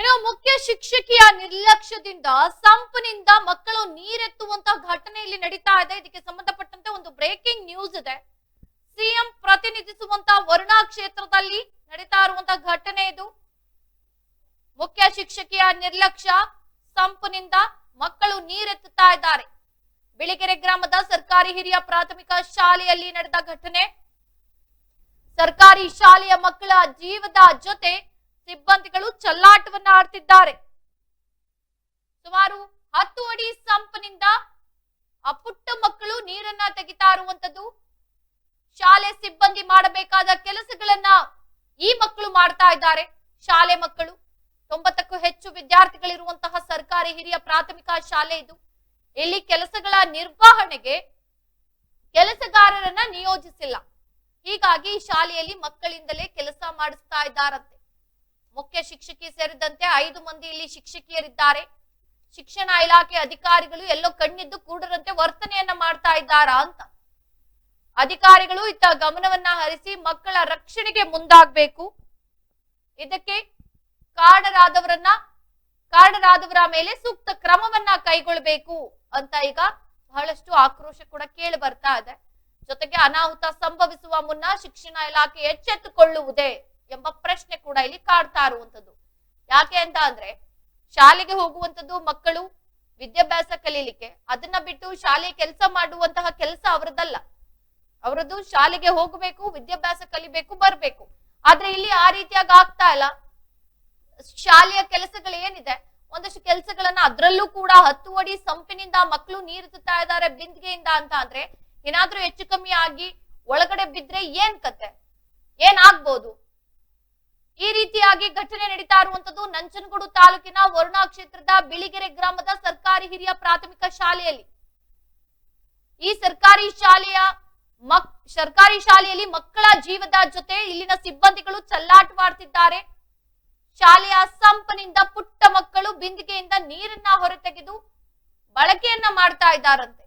ಇನ್ನು ಮುಖ್ಯ ಶಿಕ್ಷಕಿಯ ನಿರ್ಲಕ್ಷ್ಯದಿಂದ, ಸಂಪನಿಂದ ಮಕ್ಕಳು ನೀರೆತ್ತುವಂತ ಘಟನೆ ಇಲ್ಲಿ ನಡೀತಾ ಇದೆ. ಇದಕ್ಕೆ ಸಂಬಂಧಪಟ್ಟಂತೆ ಒಂದು ಬ್ರೇಕಿಂಗ್ ನ್ಯೂಸ್ ಇದೆ. ಸಿಎಂ ಪ್ರತಿನಿಧಿಸುವಂತ ವರುಣಾ ಕ್ಷೇತ್ರದಲ್ಲಿ ನಡೀತಾ ಇರುವಂತ ಘಟನೆ ಇದು. ಮುಖ್ಯ ಶಿಕ್ಷಕಿಯ ನಿರ್ಲಕ್ಷ್ಯ, ಸಂಪನಿಂದ ಮಕ್ಕಳು ನೀರೆತ್ತುತ್ತಾ ಇದ್ದಾರೆ. ಬಿಳಿಗೆರೆ ಗ್ರಾಮದ ಸರ್ಕಾರಿ ಹಿರಿಯ ಪ್ರಾಥಮಿಕ ಶಾಲೆಯಲ್ಲಿ ನಡೆದ ಘಟನೆ. ಸರ್ಕಾರಿ ಶಾಲೆಯ ಮಕ್ಕಳ ಜೀವದ ಜೊತೆ ಸಿಬ್ಬಂದಿಗಳು ಚಲ್ಲಾಟವನ್ನ ಆಡ್ತಿದ್ದಾರೆ. ಸುಮಾರು ಹತ್ತು ಅಡಿ ಸಂಪನಿಂದ ಆ ಪುಟ್ಟ ಮಕ್ಕಳು ನೀರನ್ನ ತೆಗಿತಾ ಇರುವಂತದ್ದು. ಶಾಲೆ ಸಿಬ್ಬಂದಿ ಮಾಡಬೇಕಾದ ಕೆಲಸಗಳನ್ನ ಈ ಮಕ್ಕಳು ಮಾಡ್ತಾ ಇದ್ದಾರೆ. ಶಾಲೆ ಮಕ್ಕಳು, ತೊಂಬತ್ತಕ್ಕೂ ಹೆಚ್ಚು ವಿದ್ಯಾರ್ಥಿಗಳಿರುವಂತಹ ಸರ್ಕಾರಿ ಹಿರಿಯ ಪ್ರಾಥಮಿಕ ಶಾಲೆ ಇದು. ಇಲ್ಲಿ ಕೆಲಸಗಳ ನಿರ್ವಹಣೆಗೆ ಕೆಲಸಗಾರರನ್ನ ನಿಯೋಜಿಸಿಲ್ಲ. ಹೀಗಾಗಿ ಶಾಲೆಯಲ್ಲಿ ಮಕ್ಕಳಿಂದಲೇ ಕೆಲಸ ಮಾಡಿಸ್ತಾ ಇದ್ದಾರಂತೆ. ಮುಖ್ಯ ಶಿಕ್ಷಕಿ ಸೇರಿದಂತೆ ಐದು ಮಂದಿ ಇಲ್ಲಿ ಶಿಕ್ಷಕಿಯರಿದ್ದಾರೆ. ಶಿಕ್ಷಣ ಇಲಾಖೆ ಅಧಿಕಾರಿಗಳು ಎಲ್ಲೋ ಕಣ್ಣಿದ್ದು ಕೂಡರಂತೆ ವರ್ತನೆಯನ್ನ ಮಾಡ್ತಾ ಇದ್ದಾರಾ ಅಂತ. ಅಧಿಕಾರಿಗಳು ಇತ್ತ ಗಮನವನ್ನ ಹರಿಸಿ ಮಕ್ಕಳ ರಕ್ಷಣೆಗೆ ಮುಂದಾಗಬೇಕು. ಇದಕ್ಕೆ ಕಾರಣರಾದವರನ್ನ ಕಾರಣರಾದವರ ಮೇಲೆ ಸೂಕ್ತ ಕ್ರಮವನ್ನ ಕೈಗೊಳ್ಳಬೇಕು ಅಂತ ಈಗ ಬಹಳಷ್ಟು ಆಕ್ರೋಶ ಕೂಡ ಕೇಳಿ ಬರ್ತಾ ಇದೆ. ಜೊತೆಗೆ ಅನಾಹುತ ಸಂಭವಿಸುವ ಮುನ್ನ ಶಿಕ್ಷಣ ಇಲಾಖೆ ಎಚ್ಚೆತ್ತುಕೊಳ್ಳುವುದೇ ಎಂಬ ಪ್ರಶ್ನೆ ಕೂಡ ಇಲ್ಲಿ ಕಾಡ್ತಾ ಇರುವಂತದ್ದು ಯಾಕೆ ಅಂತ ಅಂದ್ರೆ, ಶಾಲೆಗೆ ಹೋಗುವಂತದ್ದು ಮಕ್ಕಳು ವಿದ್ಯಾಭ್ಯಾಸ ಕಲೀಲಿಕ್ಕೆ, ಅದನ್ನ ಬಿಟ್ಟು ಶಾಲೆ ಕೆಲಸ ಮಾಡುವಂತಹ ಕೆಲಸ ಅವರದಲ್ಲ. ಅವರದ್ದು ಶಾಲೆಗೆ ಹೋಗಬೇಕು, ವಿದ್ಯಾಭ್ಯಾಸ ಕಲಿಬೇಕು, ಬರ್ಬೇಕು. ಆದ್ರೆ ಇಲ್ಲಿ ಆ ರೀತಿಯಾಗಿ ಆಗ್ತಾ ಇಲ್ಲ. ಶಾಲೆಯ ಕೆಲಸಗಳು ಏನಿದೆ, ಒಂದಷ್ಟು ಕೆಲಸಗಳನ್ನ ಅದರಲ್ಲೂ ಕೂಡ ಹತ್ತು ಅಡಿ ಸಂಪಿನಿಂದ ಮಕ್ಕಳು ನೀರುತ್ತಾ ಇದ್ದಾರೆ ಬಿಂದಿಗೆಯಿಂದ ಅಂತ ಅಂದ್ರೆ ಏನಾದ್ರೂ ಹೆಚ್ಚು ಕಮ್ಮಿ ಆಗಿ ಒಳಗಡೆ ಬಿದ್ರೆ ಏನ್ ಕತೆ? ಏನಾಗ್ಬೋದು ಈ ರೀತಿಯಾಗಿ ಘಟನೆ ನಡೀತಾ ಇರುವಂತದ್ದು ನಂಜನಗೂಡು ತಾಲೂಕಿನ ವರುಣಾ ಕ್ಷೇತ್ರದ ಬಿಳಿಗೆರೆ ಗ್ರಾಮದ ಸರ್ಕಾರಿ ಹಿರಿಯ ಪ್ರಾಥಮಿಕ ಶಾಲೆಯಲ್ಲಿ. ಈ ಸರ್ಕಾರಿ ಶಾಲೆಯ ಮಕ್, ಸರ್ಕಾರಿ ಶಾಲೆಯಲ್ಲಿ ಮಕ್ಕಳ ಜೀವದ ಜೊತೆ ಇಲ್ಲಿನ ಸಿಬ್ಬಂದಿಗಳು ಚಲ್ಲಾಟವಾಡ್ತಿದ್ದಾರೆ. ಶಾಲೆಯ ಸಂಪನಿಂದ ಪುಟ್ಟ ಮಕ್ಕಳು ಬಿಂದಿಗೆಯಿಂದ ನೀರನ್ನ ಹೊರತೆಗೆದು ಬಳಕೆಯನ್ನ ಮಾಡ್ತಾ ಇದ್ದಾರಂತೆ.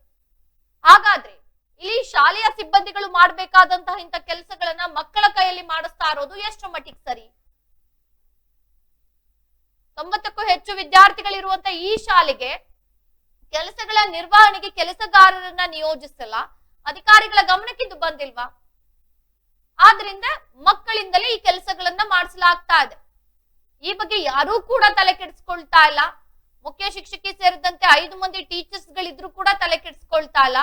ಹಾಗಾದ್ರೆ ಇಲ್ಲಿ ಶಾಲೆಯ ಸಿಬ್ಬಂದಿಗಳು ಮಾಡಬೇಕಾದಂತಹ ಇಂಥ ಕೆಲಸಗಳನ್ನ ಮಕ್ಕಳ ಕೈಯಲ್ಲಿ ಮಾಡಿಸ್ತಾ ಇರೋದು ಎಷ್ಟು ಮಟ್ಟಿಗೆ ಸರಿ? ತೊಂಬತ್ತಕ್ಕೂ ಹೆಚ್ಚು ವಿದ್ಯಾರ್ಥಿಗಳಿರುವಂತ ಈ ಶಾಲೆಗೆ ಕೆಲಸಗಳ ನಿರ್ವಹಣೆಗೆ ಕೆಲಸಗಾರರನ್ನ ನಿಯೋಜಿಸಲ್ಲ, ಅಧಿಕಾರಿಗಳ ಗಮನಕ್ಕಿದ್ದು ಬಂದಿಲ್ವಾ? ಆದ್ರಿಂದ ಮಕ್ಕಳಿಂದಲೇ ಈ ಕೆಲಸಗಳನ್ನ ಮಾಡಿಸಲಾಗ್ತಾ ಇದೆ. ಈ ಬಗ್ಗೆ ಯಾರೂ ಕೂಡ ತಲೆ ಕೆಡಿಸ್ಕೊಳ್ತಾ ಇಲ್ಲ. ಮುಖ್ಯ ಶಿಕ್ಷಕಿ ಸೇರಿದಂತೆ ಐದು ಮಂದಿ ಟೀಚರ್ಸ್ ಗಳಿದ್ರು ಕೂಡ ತಲೆ ಕೆಡಿಸ್ಕೊಳ್ತಾ ಇಲ್ಲ.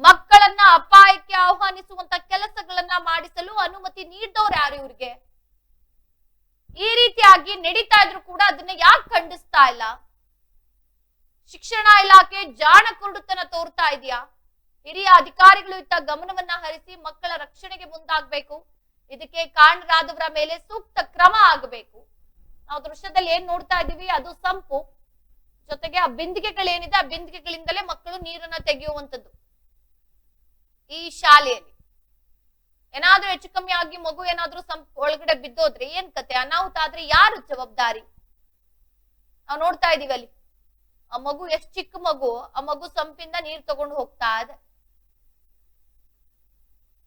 ಮಕ್ಕಳನ್ನ ಅಪಾಯಕ್ಕೆ ಆಹ್ವಾನಿಸುವಂತ ಕೆಲಸಗಳನ್ನ ಮಾಡಿಸಲು ಅನುಮತಿ ನೀಡಿದವ್ರು ಯಾರು ಇವ್ರಿಗೆ? ಈ ರೀತಿಯಾಗಿ ನಡೀತಾ ಇದ್ರು ಕೂಡ ಅದನ್ನ ಯಾಕೆ ಖಂಡಿಸ್ತಾ ಇಲ್ಲ? ಶಿಕ್ಷಣ ಇಲಾಖೆ ಜಾಣ ಕುರುಡುತನ ತೋರ್ತಾ ಇದೆಯಾ? ಹಿರಿಯ ಅಧಿಕಾರಿಗಳು ಇತ್ತ ಗಮನವನ್ನ ಹರಿಸಿ ಮಕ್ಕಳ ರಕ್ಷಣೆಗೆ ಮುಂದಾಗಬೇಕು. ಇದಕ್ಕೆ ಕಾರಣರಾದವರ ಮೇಲೆ ಸೂಕ್ತ ಕ್ರಮ ಆಗಬೇಕು. ನಾವು ದೃಶ್ಯದಲ್ಲಿ ಏನ್ ನೋಡ್ತಾ ಇದೀವಿ ಅದು ಸಂಪು. ಜೊತೆಗೆ ಆ ಬಿಂದಿಗೆಗಳೇನಿದೆ, ಆ ಬಿಂದಿಗೆಗಳಿಂದಲೇ ಮಕ್ಕಳು ನೀರನ್ನ ತೆಗೆಯುವಂತದ್ದು ಈ ಶಾಲೆಯಲ್ಲಿ. ಹೆಚ್ಚು ಕಮ್ಮಿ ಆಗಿ ಮಗು ಏನಾದ್ರೂ ಸಂ ಒಳಗಡೆ ಬಿದ್ದೋದ್ರೆ ಏನ್ ಕತೆ? ಅನಾಹುತ ಆದ್ರೆ ಯಾರು ಜವಾಬ್ದಾರಿ? ನಾವು ನೋಡ್ತಾ ಇದೀವಿ ಅಲ್ಲಿ. ಆ ಮಗು ಎಷ್ಟು ಚಿಕ್ಕ ಮಗು, ಆ ಮಗು ಸಂಪಿಂದ ನೀರ್ ತಗೊಂಡು ಹೋಗ್ತಾ ಇದೆ.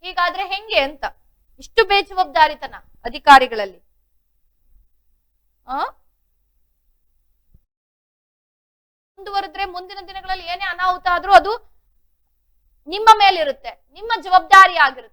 ಹೀಗಾದ್ರೆ ಹೆಂಗೆ ಅಂತ? ಇಷ್ಟು ಬೇಜವಾಬ್ದಾರಿತನ ಅಧಿಕಾರಿಗಳಲ್ಲಿ. ಆ? ಮುಂದುವರೆದ್ರೆ ಮುಂದಿನ ದಿನಗಳಲ್ಲಿ ಏನೇ ಅನಾಹುತ ಆದ್ರೂ ಅದು ನಿಮ್ಮ ಮೇಲಿರುತ್ತೆ. ನಿಮ್ಮ ಜವಾಬ್ದಾರಿ ಆಗಿರುತ್ತೆ.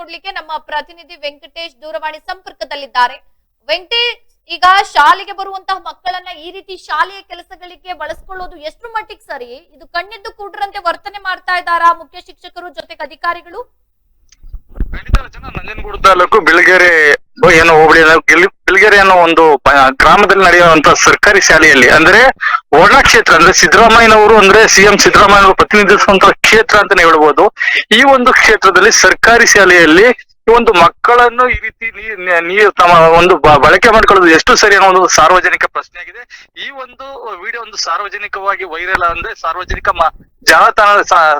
ಕೊಡ್ಲಿಕ್ಕೆ ನಮ್ಮ ಪ್ರತಿನಿಧಿ ವೆಂಕಟೇಶ್ ದೂರವಾಣಿ ಸಂಪರ್ಕದಲ್ಲಿದ್ದಾರೆ. ವೆಂಕಟೇಶ್, ಈಗ ಶಾಲೆಗೆ ಬರುವಂತಹ ಮಕ್ಕಳನ್ನ ಈ ರೀತಿ ಶಾಲೆಯ ಕೆಲಸಗಳಿಗೆ ಬಳಸ್ಕೊಳ್ಳೋದು ಎಷ್ಟು ಮಟ್ಟಿಗೆ ಸರಿ? ಇದು ಕಣ್ಣಿದ್ದು ಕೂಡ್ರಂತೆ ವರ್ತನೆ ಮಾಡ್ತಾ ಇದ್ದಾರಾ ಮುಖ್ಯ ಶಿಕ್ಷಕರು ಜೊತೆಗೆ ಅಧಿಕಾರಿಗಳು? ನಂಜನಗೂಡು ತಾಲೂಕು, ಬಿಳಗೆರೆ ಏನೋ ಹೋಬಳಿ ಬಿಳಗೆರೆ ಅನ್ನೋ ಒಂದು ಗ್ರಾಮದಲ್ಲಿ ನಡೆಯುವಂತ ಸರ್ಕಾರಿ ಶಾಲೆಯಲ್ಲಿ, ಅಂದ್ರೆ ವರ್ಣ ಕ್ಷೇತ್ರ, ಅಂದ್ರೆ ಸಿದ್ದರಾಮಯ್ಯನವರು, ಅಂದ್ರೆ ಸಿಎಂ ಸಿದ್ದರಾಮಯ್ಯನವರು ಪ್ರತಿನಿಧಿಸುವಂತ ಕ್ಷೇತ್ರ ಅಂತಾನೆ ಹೇಳ್ಬೋದು. ಈ ಒಂದು ಕ್ಷೇತ್ರದಲ್ಲಿ ಸರ್ಕಾರಿ ಶಾಲೆಯಲ್ಲಿ ಒಂದು ಮಕ್ಕಳನ್ನು ಈ ರೀತಿ ನೀರು ತಮ್ಮ ಒಂದು ಬಳಕೆ ಮಾಡ್ಕೊಳ್ಳೋದು ಎಷ್ಟು ಸರಿ ಅನ್ನೋ ಒಂದು ಸಾರ್ವಜನಿಕ ಪ್ರಶ್ನೆ ಆಗಿದೆ. ಈ ಒಂದು ವಿಡಿಯೋ ಒಂದು ಸಾರ್ವಜನಿಕವಾಗಿ ವೈರಲ್ ಅಂದ್ರೆ ಸಾರ್ವಜನಿಕ ಜಾಲತಾಣ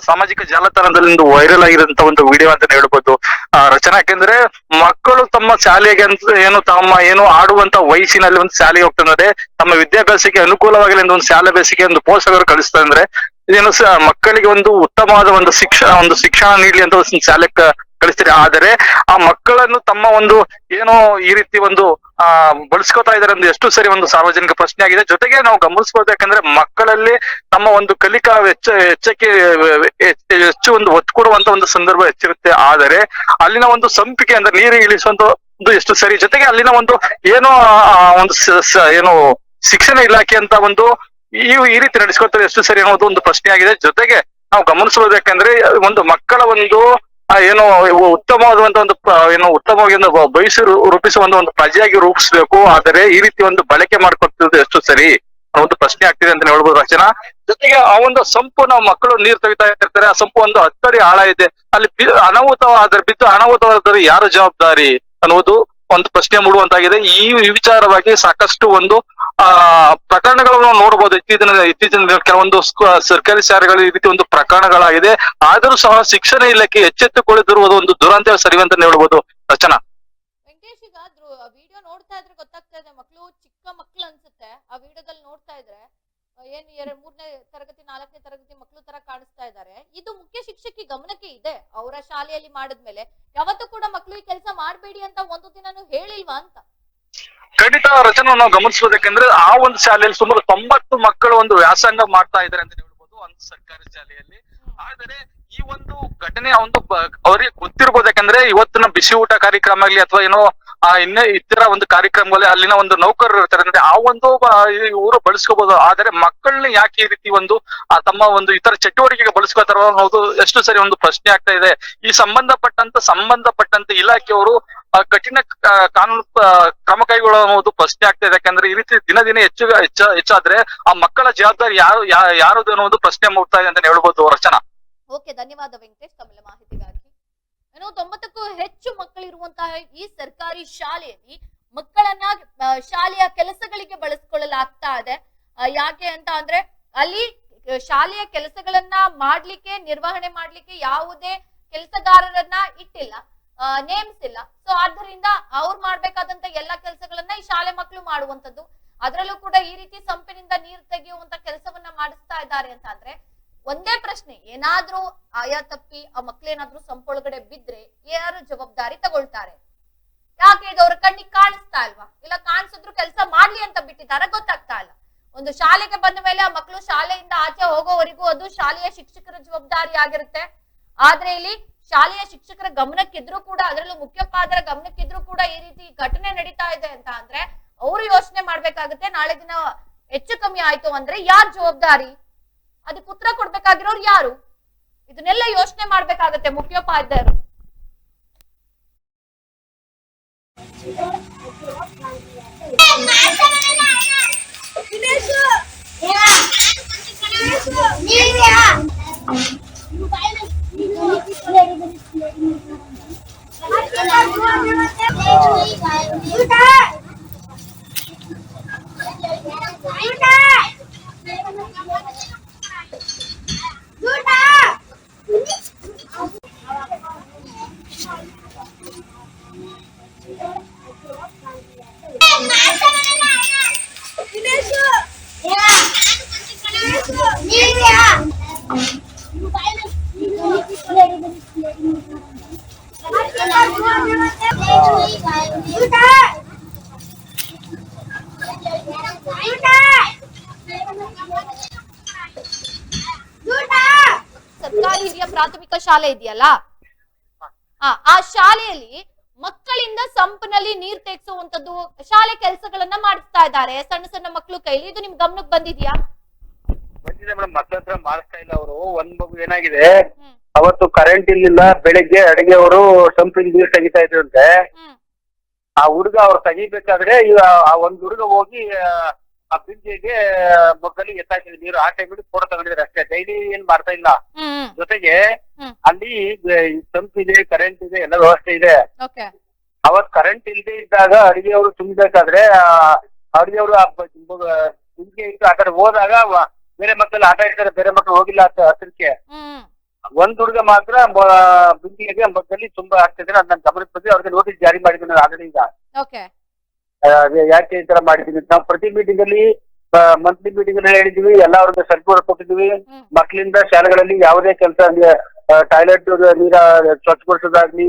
ಸಾಮಾಜಿಕ ಜಾಲತಾಣದಲ್ಲಿ ಒಂದು ವೈರಲ್ ಆಗಿರೋಂತ ಒಂದು ವಿಡಿಯೋ ಅಂತ ಹೇಳ್ಬೋದು. ಆ, ರಚನಾ ಯಾಕೆಂದ್ರೆ ಮಕ್ಕಳು ತಮ್ಮ ಶಾಲೆಗೆ ಅಂತ ಏನು ತಮ್ಮ ಏನು ಆಡುವಂತ ವಯಸ್ಸಿನಲ್ಲಿ ಒಂದು ಶಾಲೆಗೆ ಹೋಗ್ತಾರೆ ತಮ್ಮ ವಿದ್ಯಾಭ್ಯಾಸಕ್ಕೆ ಅನುಕೂಲವಾಗಲಿ ಒಂದು ಶಾಲೆ ಬೇಸಿಗೆ ಒಂದು ಪೋಷಕರು ಕಳಿಸ್ತಾ ಅಂದ್ರೆ ಇದೇನು ಮಕ್ಕಳಿಗೆ ಒಂದು ಉತ್ತಮವಾದ ಒಂದು ಶಿಕ್ಷಣ ಒಂದು ಶಿಕ್ಷಣ ನೀಡಲಿ ಅಂತ ಒಂದು ಶಾಲೆ ಕಳಿಸ್ತಾರೆ. ಆದರೆ ಆ ಮಕ್ಕಳನ್ನು ತಮ್ಮ ಒಂದು ಏನೋ ಈ ರೀತಿ ಒಂದು, ಆ, ಬಳಸ್ಕೋತಾ ಇದಾರೆ ಅಂದ್ರೆ ಎಷ್ಟು ಸರಿ ಒಂದು ಸಾರ್ವಜನಿಕ ಪ್ರಶ್ನೆ ಆಗಿದೆ. ಜೊತೆಗೆ ನಾವು ಗಮನಿಸಬಹುದು ಯಾಕಂದ್ರೆ ಮಕ್ಕಳಲ್ಲಿ ತಮ್ಮ ಒಂದು ಕಲಿಕಾ ವೆಚ್ಚ ಹೆಚ್ಚಕ್ಕೆ ಹೆಚ್ಚು ಒಂದು ಒತ್ತು ಕೊಡುವಂತ ಒಂದು ಸಂದರ್ಭ ಹೆಚ್ಚಿರುತ್ತೆ. ಆದರೆ ಅಲ್ಲಿನ ಒಂದು ಸಂಪಿಕೆ ಅಂದ್ರೆ ನೀರು ಇಳಿಸುವಂತ ಒಂದು ಎಷ್ಟು ಸರಿ, ಜೊತೆಗೆ ಅಲ್ಲಿನ ಒಂದು ಏನೋ ಒಂದು ಏನು ಶಿಕ್ಷಣ ಇಲಾಖೆ ಅಂತ ಒಂದು ಈ ಈ ರೀತಿ ನಡೆಸ್ಕೊತಾರೆ ಎಷ್ಟು ಸರಿ ಅನ್ನೋದು ಒಂದು ಪ್ರಶ್ನೆ ಆಗಿದೆ. ಜೊತೆಗೆ ನಾವು ಗಮನಿಸಬಹುದು ಯಾಕಂದ್ರೆ ಒಂದು ಮಕ್ಕಳ ಒಂದು ಏನು ಉತ್ತಮವಾದಂತ ಒಂದು ಏನು ಉತ್ತಮವಾಗಿ ಒಂದು ಬಯಸಿ ರೂಪಿಸುವಂತ ಒಂದು ಪ್ರಜೆಯಾಗಿ ರೂಪಿಸಬೇಕು. ಆದರೆ ಈ ರೀತಿ ಒಂದು ಬಳಕೆ ಮಾಡ್ಕೊತಿರೋದು ಎಷ್ಟು ಸರಿ? ಒಂದು ಪ್ರಶ್ನೆ ಆಗ್ತಿದೆ ಅಂತ ಹೇಳ್ಬೋದು ರಚನಾ ಜೊತೆಗೆ ಆ ಒಂದು ಸಂಪು ನಾವು ಮಕ್ಕಳು ನೀರು ತೆಗಿತಾ ಇರ್ತಾರೆ. ಆ ಸಂಪು ಒಂದು ಹತ್ತಡಿ ಆಳ ಇದೆ. ಅಲ್ಲಿ ಅನಾಹುತವಾದ್ರೆ ಬಿದ್ದು ಅನಾಹುತವಾದರೆ ಯಾರು ಜವಾಬ್ದಾರಿ ಅನ್ನುವುದು ಒಂದು ಪ್ರಶ್ನೆ ಮೂಡುವಂತಾಗಿದೆ. ಈ ವಿಚಾರವಾಗಿ ಸಾಕಷ್ಟು ಒಂದು ಆ, ಪ್ರಕರಣಗಳನ್ನು ನೋಡಬಹುದು ಇತ್ತೀಚಿನ ಇತ್ತೀಚಿನ ಕೆಲವೊಂದು ಸರ್ಕಾರಿ ಶಾಲೆಗಳು ಈ ರೀತಿ ಒಂದು ಪ್ರಕರಣಗಳಾಗಿದೆ. ಆದರೂ ಸಹ ಶಿಕ್ಷಣ ಇಲಾಖೆ ಎಚ್ಚೆತ್ತುಕೊಳ್ಳದಿರುವುದು ಒಂದು ದುರಂತ ಸರಿ ಅಂತ ಹೇಳ್ಬೋದು ರಚನಾ. ವೆಂಕಟೇಶ್ ಈಗ ವಿಡಿಯೋ ನೋಡ್ತಾ ಇದ್ರೆ ಗೊತ್ತಾಗ್ತಾ ಇದೆ. ಮಕ್ಕಳು ಚಿಕ್ಕ ಮಕ್ಕಳು ಅನ್ಸುತ್ತೆ. ಆ ವಿಡಿಯೋದಲ್ಲಿ ನೋಡ್ತಾ ಇದ್ರೆ ಏನು ಎರಡು ಮೂರನೇ ತರಗತಿ, ನಾಲ್ಕನೇ ತರಗತಿ ಮಕ್ಕಳು ತರ ಕಾಣಿಸ್ತಾ ಇದ್ದಾರೆ. ಇದು ಮುಖ್ಯ ಶಿಕ್ಷಕಿ ಗಮನಕ್ಕೆ ಇದೆ. ಅವರ ಶಾಲೆಯಲ್ಲಿ ಮಾಡಿದ್ಮೇಲೆ ಯಾವತ್ತೂ ಕೂಡ ಮಕ್ಕಳು ಈ ಕೆಲಸ ಮಾಡಬೇಡಿ ಅಂತ ಒಂದು ದಿನನೂ ಹೇಳಿಲ್ವಾ ಅಂತ. ಖಂಡಿತ ರಚನೆ ನಾವು ಗಮನಿಸಬೇಕಂದ್ರೆ ಆ ಒಂದು ಶಾಲೆಯಲ್ಲಿ ಸುಮಾರು ತೊಂಬತ್ತು ಮಕ್ಕಳು ಒಂದು ವ್ಯಾಸಂಗ ಮಾಡ್ತಾ ಇದ್ದಾರೆ ಅಂತ ಹೇಳ್ಬೋದು ಒಂದು ಸರ್ಕಾರಿ ಶಾಲೆಯಲ್ಲಿ. ಆದರೆ ಈ ಒಂದು ಘಟನೆ ಒಂದು ಅವ್ರಿಗೆ ಗೊತ್ತಿರ್ಬೋದು ಯಾಕಂದ್ರೆ ಇವತ್ತಿನ ಬಿಸಿ ಊಟ ಕಾರ್ಯಕ್ರಮ ಆಗ್ಲಿ ಅಥವಾ ಏನೋ ಆ ಇನ್ನೇ ಇತರ ಒಂದು ಕಾರ್ಯಕ್ರಮಗಳಲ್ಲಿ ಅಲ್ಲಿನ ಒಂದು ನೌಕರರು ಇರ್ತಾರೆ. ಅಂದ್ರೆ ಆ ಒಂದು ಇವರು ಬಳಸ್ಕೋಬಹುದು ಆದರೆ ಮಕ್ಕಳನ್ನ ಯಾಕೆ ಈ ರೀತಿ ಒಂದು ತಮ್ಮ ಒಂದು ಇತರ ಚಟುವಟಿಕೆಗೆ ಬಳಸ್ಕೋತಾರೋ ಅನ್ನೋದು ಎಷ್ಟು ಸರಿ ಒಂದು ಪ್ರಶ್ನೆ ಆಗ್ತಾ ಇದೆ. ಈ ಸಂಬಂಧಪಟ್ಟಂತ ಸಂಬಂಧಪಟ್ಟಂತ ಇಲಾಖೆಯವರು ಕಠಿಣ ಕಾನೂನು ಕ್ರಮ ಕೈಗೊಳ್ಳುವ ಅನ್ನೋದು ಪ್ರಶ್ನೆ ಆಗ್ತಾ ಇದೆ. ಯಾಕಂದ್ರೆ ಈ ರೀತಿ ದಿನ ದಿನ ಹೆಚ್ಚು, ಹೆಚ್ಚ, ಹೆಚ್ಚಾದ್ರೆ ಆ ಮಕ್ಕಳ ಜವಾಬ್ದಾರಿ ಯಾರು ಯಾರು ಯಾರದು ಅನ್ನೋ ಒಂದು ಪ್ರಶ್ನೆ ಮೂಡ್ತಾ ಇದೆ ಅಂತ ಹೇಳ್ಬೋದು ರಚನಾ ಓಕೆ, ಧನ್ಯವಾದ ವೆಂಕಟೇಶ್. ತಮ್ಮ ಮಾಹಿತಿಗಾಗಿ ಇನ್ನು ತೊಂಬತ್ತಕ್ಕೂ ಹೆಚ್ಚು ಮಕ್ಕಳಿರುವಂತಹ ಈ ಸರ್ಕಾರಿ ಶಾಲೆಯಲ್ಲಿ ಮಕ್ಕಳನ್ನ ಶಾಲೆಯ ಕೆಲಸಗಳಿಗೆ ಬಳಸ್ಕೊಳ್ಳಲಾಗ್ತಾ ಇದೆ. ಯಾಕೆ ಅಂತ ಅಂದ್ರೆ ಅಲ್ಲಿ ಶಾಲೆಯ ಕೆಲಸಗಳನ್ನ ಮಾಡ್ಲಿಕ್ಕೆ, ನಿರ್ವಹಣೆ ಮಾಡ್ಲಿಕ್ಕೆ ಯಾವುದೇ ಕೆಲಸಗಾರರನ್ನ ಇಟ್ಟಿಲ್ಲ ನೇಮಿಸಿಲ್ಲ. ಸೊ ಆದ್ದರಿಂದ ಅವ್ರು ಮಾಡ್ಬೇಕಾದಂತ ಎಲ್ಲಾ ಕೆಲಸಗಳನ್ನ ಈ ಶಾಲೆ ಮಕ್ಕಳು ಮಾಡುವಂತದ್ದು ಅದರಲ್ಲೂ ಕೂಡ ಈ ರೀತಿ ಸಂಪಿನಿಂದ ನೀರು ತೆಗೆಯುವಂತ ಕೆಲಸವನ್ನ ಮಾಡಿಸ್ತಾ ಇದ್ದಾರೆ ಅಂತ ಅಂದ್ರೆ ಒಂದೇ ಪ್ರಶ್ನೆ, ಏನಾದ್ರೂ ಆಯಾ ತಪ್ಪಿ ಆ ಮಕ್ಳೇನಾದ್ರೂ ಸಂಪೊಳಗಡೆ ಬಿದ್ರೆ ಯಾರು ಜವಾಬ್ದಾರಿ ತಗೊಳ್ತಾರೆ. ಯಾಕೆ ಇದು ಅವ್ರ ಕಣ್ಣಿಗೆ ಕಾಣಿಸ್ತಾ ಇಲ್ವಾ? ಇಲ್ಲ ಕಾಣಿಸಿದ್ರು ಕೆಲಸ ಮಾಡ್ಲಿ ಅಂತ ಬಿಟ್ಟಿದ್ದಾರೆ ಗೊತ್ತಾಗ್ತಾ ಇಲ್ಲ. ಒಂದು ಶಾಲೆಗೆ ಬಂದ ಮೇಲೆ ಆ ಮಕ್ಕಳು ಶಾಲೆಯಿಂದ ಆಚೆ ಹೋಗೋವರೆಗೂ ಅದು ಶಾಲೆಯ ಶಿಕ್ಷಕರ ಜವಾಬ್ದಾರಿ ಆಗಿರುತ್ತೆ. ಆದ್ರೆ ಇಲ್ಲಿ ಶಾಲೆಯ ಶಿಕ್ಷಕರ ಗಮನಕ್ಕಿದ್ರು ಕೂಡ ಅದರಲ್ಲೂ ಮುಖ್ಯೋಪಾದರ ಗಮನಕ್ಕಿದ್ರು ಕೂಡ ಈ ರೀತಿ ಘಟನೆ ನಡೀತಾ ಇದೆ ಅಂತ ಅಂದ್ರೆ ಅವರು ಯೋಚನೆ ಮಾಡ್ಬೇಕಾಗುತ್ತೆ. ನಾಳೆ ದಿನ ಹೆಚ್ಚು ಕಮ್ಮಿ ಆಯ್ತು ಅಂದ್ರೆ ಯಾರ್ ಜವಾಬ್ದಾರಿ? ಅದಕ್ಕೆ ಉತ್ತರ ಕೊಡ್ಬೇಕಾಗಿರೋರು ಯಾರು? ಇದನ್ನೆಲ್ಲ ಯೋಚನೆ ಮಾಡ್ಬೇಕಾಗತ್ತೆ ಮುಖ್ಯೋಪಾಧ್ಯಾಯರು. ಸರ್ಕಾರಿ ಹಿರಿಯ ಪ್ರಾಥಮಿಕ ಶಾಲೆ ಇದೆಯಲ್ಲ? ಆ, ಶಾಲೆಯಲ್ಲಿ ಮಕ್ಕಳಿಂದ ಸಂಪನಲ್ಲಿ ನೀರ್ ತೆಗ್ಸುವಂತದ್ದು ಶಾಲೆ ಕೆಲಸಗಳನ್ನ ಮಾಡಿಸ್ತಾ ಇದ್ದಾರೆ. ಸಣ್ಣ ಸಣ್ಣ ಮಕ್ಕಳು ಕೈಲಿ. ಇದು ನಿಮ್ ಗಮನಕ್ಕೆ ಬಂದಿದ್ಯಾ? ಬಂದಿದೆ ಮೇಡಮ್. ಮತ್ತೆ ಹತ್ರ ಮಾಡಿಸ್ತಾ ಇಲ್ಲ ಅವರು. ಒಂದ್ ಮಗು ಏನಾಗಿದೆ? ಅವತ್ತು ಕರೆಂಟ್ ಇರ್ಲಿಲ್ಲ. ಬೆಳಿಗ್ಗೆ ಅಡಿಗೆ ಅವರು ಸಂಪಿನ ನೀರ್ ತೆಗಿತಾ ಇದ್ರಂತೆ ಆ ಹುಡುಗ ಅವ್ರು ತೆಗಿಬೇಕಾದ್ರೆ ಈಗ ಆ ಒಂದ್ ಹುಡುಗ ಹೋಗಿ ಆ, ಆ ಬಿಂದಿಗೆ ಮಕ್ಕಳಿಗೆ ಎತ್ತಾಯ್ತಿದ್ರು ನೀರು ಆ ಬಿಟ್ಟು ಫೋಟೋ ತಗೊಂಡಿದ್ರೆ ಅಷ್ಟೇ. ಡೈಲಿ ಏನ್ ಮಾಡ್ತಾ ಇಲ್ಲ. ಜೊತೆಗೆ ಅಲ್ಲಿ ಸಂಪ್ ಇದೆ ಕರೆಂಟ್ ಇದೆ ಎಲ್ಲ ವ್ಯವಸ್ಥೆ ಇದೆ. ಅವತ್ ಕರೆಂಟ್ ಇಲ್ಲದೆ ಇದ್ದಾಗ ಅಡಿಗೆ ಅವರು ತುಂಬಬೇಕಾದ್ರೆ ಅಡಿಗೆ ಅವರು ತುಂಬಿಕೆ ಇಟ್ಟು ಆ ಕಡೆ ಹೋದಾಗ ಬೇರೆ ಮಕ್ಕಳು ಆಟ ಇರ್ತಾರೆ ಬೇರೆ ಮಕ್ಕಳು ಹೋಗಿಲ್ಲ ಹತ್ತಿರಕ್ಕೆ ಒಂದ್ ಹುಡುಗ ಮಾತ್ರ ಬಿಂದಿಗೆ ಮಕ್ಕಳಲ್ಲಿ ತುಂಬಾ ಆಗ್ತಿದ್ರೆ ಅದ್ ನಾನು ಗಮನಕ್ಕೆ ಬಂದು ಅವ್ರಿಗೆ ನೋಟಿಸ್ ಜಾರಿ ಮಾಡಿದ್ದೀನಿ ಆಲ್ರೆಡಿ ಈಗ. ಯಾಕೆ ಈ ತರ ಮಾಡಿದ್ದೀನಿ ನಾವು ಪ್ರತಿ ಮೀಟಿಂಗ್ ಅಲ್ಲಿ ಮಂತ್ಲಿ ಮೀಟಿಂಗ್ ಹೇಳಿದೀವಿ ಎಲ್ಲ ಅವ್ರಿಗೆ ಸರ್ಕ್ಯುಲರ್ ಕೊಟ್ಟಿದ್ವಿ. ಮಕ್ಕಳಿಂದ ಶಾಲೆಗಳಲ್ಲಿ ಯಾವುದೇ ಕೆಲಸ ಟಾಯ್ಲೆಟ್ ನೀರ ಸ್ವಚ್ಛಗೊಳಿಸೋದಾಗ್ಲಿ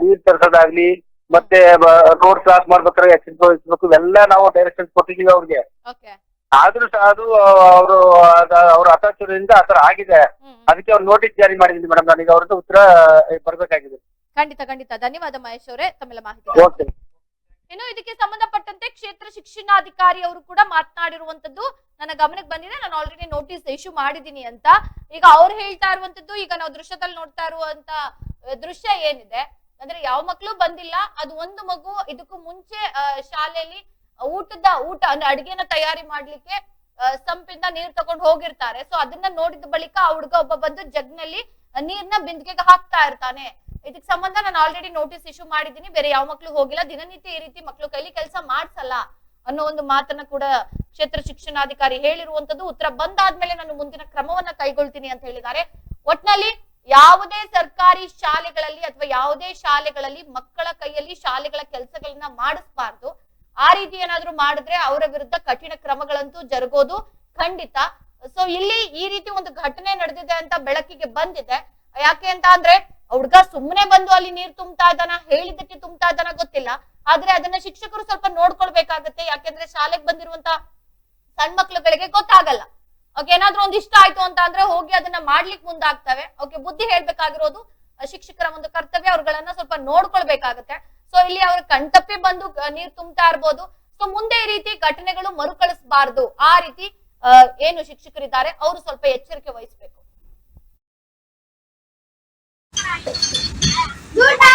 ನೀರ್ ತರಿಸೋದಾಗ್ಲಿ ಮತ್ತೆ ರೋಡ್ ಕ್ರಾಸ್ ಮಾಡ್ಬೇಕಾದ್ರೆ ಎಕ್ಸಿಟ್ ವಹಿಸ್ಬೇಕು. ಇವೆಲ್ಲ ನಾವು ಡೈರೆಕ್ಷನ್ ಕೊಟ್ಟಿದೀವಿ ಅವ್ರಿಗೆ. ಆದ್ರೂ ಸಹ ಅದು ಅವರು ಅವ್ರ ಅಸಾಚುರದಿಂದ ಆತರ ಆಗಿದೆ. ಅದಕ್ಕೆ ಅವ್ರು ನೋಟಿಸ್ ಜಾರಿ ಮಾಡಿದೀನಿ ಮೇಡಮ್. ನನಗೆ ಅವ್ರದ್ದು ಉತ್ತರ ಬರ್ಬೇಕಾಗಿದೆ. ಖಂಡಿತ ಖಂಡಿತ. ಧನ್ಯವಾದ ಮಹೇಶ್ ಅವರೇ. ತಮ್ಮೆಲ್ಲ ಮಾಹಿತಿ ಓಕೆ. ಇನ್ನು ಇದಕ್ಕೆ ಸಂಬಂಧಪಟ್ಟಂತೆ ಕ್ಷೇತ್ರ ಶಿಕ್ಷಣಾಧಿಕಾರಿ ಅವರು ಕೂಡ ಮಾತನಾಡಿರುವಂತದ್ದು ನನ್ನ ಗಮನಕ್ಕೆ ಬಂದಿದೆ. ನಾನು ಆಲ್ರೆಡಿ ನೋಟಿಸ್ ಇಶ್ಯೂ ಮಾಡಿದ್ದೀನಿ ಅಂತ. ಈಗ ಅವ್ರು ಹೇಳ್ತಾ ಇರುವಂತದ್ದು ಈಗ ನಾವು ದೃಶ್ಯದಲ್ಲಿ ನೋಡ್ತಾ ಇರುವಂತ ದೃಶ್ಯ ಏನಿದೆ? ಅಂದ್ರೆ ಯಾವ ಮಕ್ಕಳು ಬಂದಿಲ್ಲ, ಅದು ಒಂದು ಮಗು, ಇದಕ್ಕೂ ಮುಂಚೆ ಶಾಲೆಯಲ್ಲಿ ಊಟದ, ಊಟ ಅಂದ್ರೆ ಅಡಿಗೆನ ತಯಾರಿ ಮಾಡ್ಲಿಕ್ಕೆ ಸಂಪಿಂದ ನೀರ್ ತಗೊಂಡು ಹೋಗಿರ್ತಾರೆ. ಸೊ ಅದನ್ನ ನೋಡಿದ ಬಳಿಕ ಆ ಹುಡುಗ ಒಬ್ಬ ಬಂದು ಜಗ್ನಲ್ಲಿ ನೀರ್ನ ಬಿಂದಿಗೆಗೆ ಹಾಕ್ತಾ ಇರ್ತಾನೆ. ಇದಕ್ ಸಂಬಂಧ ನಾನು ಆಲ್ರೆಡಿ ನೋಟಿಸ್ ಇಶ್ಯೂ ಮಾಡಿದ್ದೀನಿ. ಬೇರೆ ಯಾವ ಮಕ್ಳು ಹೋಗಿಲ್ಲ. ದಿನನಿತ್ಯ ಈ ರೀತಿ ಮಕ್ಳು ಕೈಲಿ ಕೆಲಸ ಮಾಡ್ಸಲ್ಲ ಅನ್ನೋ ಒಂದು ಮಾತನ್ನ ಕೂಡ ಕ್ಷೇತ್ರ ಶಿಕ್ಷಣಾಧಿಕಾರಿ ಹೇಳಿರುವಂತದ್ದು. ಉತ್ತರ ಬಂದಾದ್ಮೇಲೆ ನಾನು ಮುಂದಿನ ಕ್ರಮವನ್ನ ಕೈಗೊಳ್ತೀನಿ ಅಂತ ಹೇಳಿದ್ದಾರೆ. ಒಟ್ನಲ್ಲಿ ಯಾವುದೇ ಸರ್ಕಾರಿ ಶಾಲೆಗಳಲ್ಲಿ ಅಥವಾ ಯಾವುದೇ ಶಾಲೆಗಳಲ್ಲಿ ಮಕ್ಕಳ ಕೈಯಲ್ಲಿ ಶಾಲೆಗಳ ಕೆಲಸಗಳನ್ನ ಮಾಡಿಸಬಾರ್ದು. ಆ ರೀತಿ ಏನಾದ್ರೂ ಮಾಡಿದ್ರೆ ಅವರ ವಿರುದ್ಧ ಕಠಿಣ ಕ್ರಮಗಳಂತೂ ಜರುಗೋದು ಖಂಡಿತ. ಸೊ ಇಲ್ಲಿ ಈ ರೀತಿ ಒಂದು ಘಟನೆ ನಡೆದಿದೆ ಅಂತ ಬೆಳಕಿಗೆ ಬಂದಿದೆ. ಯಾಕೆ ಅಂತ ಅಂದ್ರೆ ಹುಡ್ಗ ಸುಮ್ಮನೆ ಬಂದು ಅಲ್ಲಿ ನೀರ್ ತುಂಬ್ತಾ ಇದ್ದಾನ? ಹೇಳಿದಕ್ಕೆ ತುಂಬ್ತಾ ಇದ್ದಾನ ಗೊತ್ತಿಲ್ಲ. ಆದ್ರೆ ಅದನ್ನ ಶಿಕ್ಷಕರು ಸ್ವಲ್ಪ ನೋಡ್ಕೊಳ್ಬೇಕಾಗತ್ತೆ. ಯಾಕೆಂದ್ರೆ ಶಾಲೆಗೆ ಬಂದಿರುವಂತ ಸಣ್ಣ ಮಕ್ಳುಗಳಿಗೆ ಗೊತ್ತಾಗಲ್ಲ. ಓಕೆ ಏನಾದ್ರೂ ಒಂದ್ ಇಷ್ಟ ಆಯ್ತು ಅಂತ ಅಂದ್ರೆ ಹೋಗಿ ಅದನ್ನ ಮಾಡ್ಲಿಕ್ಕೆ ಮುಂದಾಗ್ತವೆ. ಓಕೆ ಬುದ್ಧಿ ಹೇಳ್ಬೇಕಾಗಿರೋದು ಶಿಕ್ಷಕರ ಒಂದು ಕರ್ತವ್ಯ, ಅವ್ರಗಳನ್ನ ಸ್ವಲ್ಪ ನೋಡ್ಕೊಳ್ಬೇಕಾಗತ್ತೆ. ಸೊ ಇಲ್ಲಿ ಅವ್ರ ಕಣ್ತಪ್ಪಿ ಬಂದು ನೀರ್ ತುಂಬ್ತಾ ಇರ್ಬೋದು. ಸೊ ಮುಂದೆ ಈ ರೀತಿ ಘಟನೆಗಳು ಮರುಕಳಿಸಬಾರ್ದು. ಆ ರೀತಿ ಏನು ಶಿಕ್ಷಕರಿದ್ದಾರೆ, ಅವರು ಸ್ವಲ್ಪ ಎಚ್ಚರಿಕೆ ವಹಿಸ್ಬೇಕು. Duda!